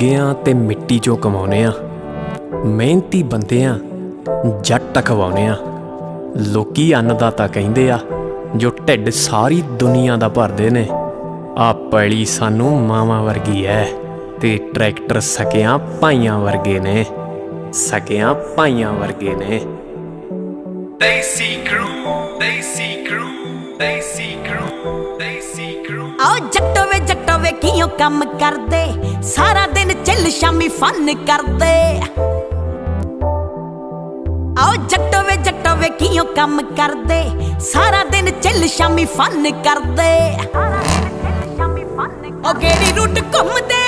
ਉੱਗਿਆਂ ਤੇ ਮਿੱਟੀ ਚੋਂ ਕਮਾਉਨੇ ਆ। ਮਿਹਨਤੀ ਬੰਦਿਆਂ ਜੱਟ ਖਵਾਉਨੇ ਆ। ਲੋਕੀ ਅੰਨਦਾਤਾ ਕਹਿੰਦੇ ਆ ਜੋ ਢਿੱਡ ਸਾਰੀ ਦੁਨੀਆ ਦਾ ਭਰਦੇ ਨੇ। ਆ ਪੈਲੀ ਸਾਨੂੰ ਮਾਵਾਂ ਵਰਗੀ ਐ ਤੇ ਟਰੈਕਟਰ ਸਕਿਆਂ ਭਾਈਆਂ ਵਰਗੇ ਨੇ ਸਕਿਆਂ ਭਾਈਆਂ ਵਰਗੇ ਨੇ। Daisy Crew, Daisy Crew, Daisy Crew, Daisy Crew. ਆਓ ਜੱਟੋ ਵੇ ਕਿਉਂ ਕੰਮ ਕਰਦੇ ਸਾਰਾ ਦਿਨ ਚੱਲ ਸ਼ਾਮੀ ਫਨ ਕਰਦੇ ਆਓ ਜੱਟੋ ਵੇ ਜੱਟੋ ਵੇ ਕਿਉਂ ਕੰਮ ਕਰਦੇ ਸਾਰਾ ਦਿਨ ਚੱਲ ਸ਼ਾਮੀ ਫਨ ਕਰਦੇ ਉਹ ਕਿਹੜੀ ਰੂਟ ਘੁੰਮਦੇ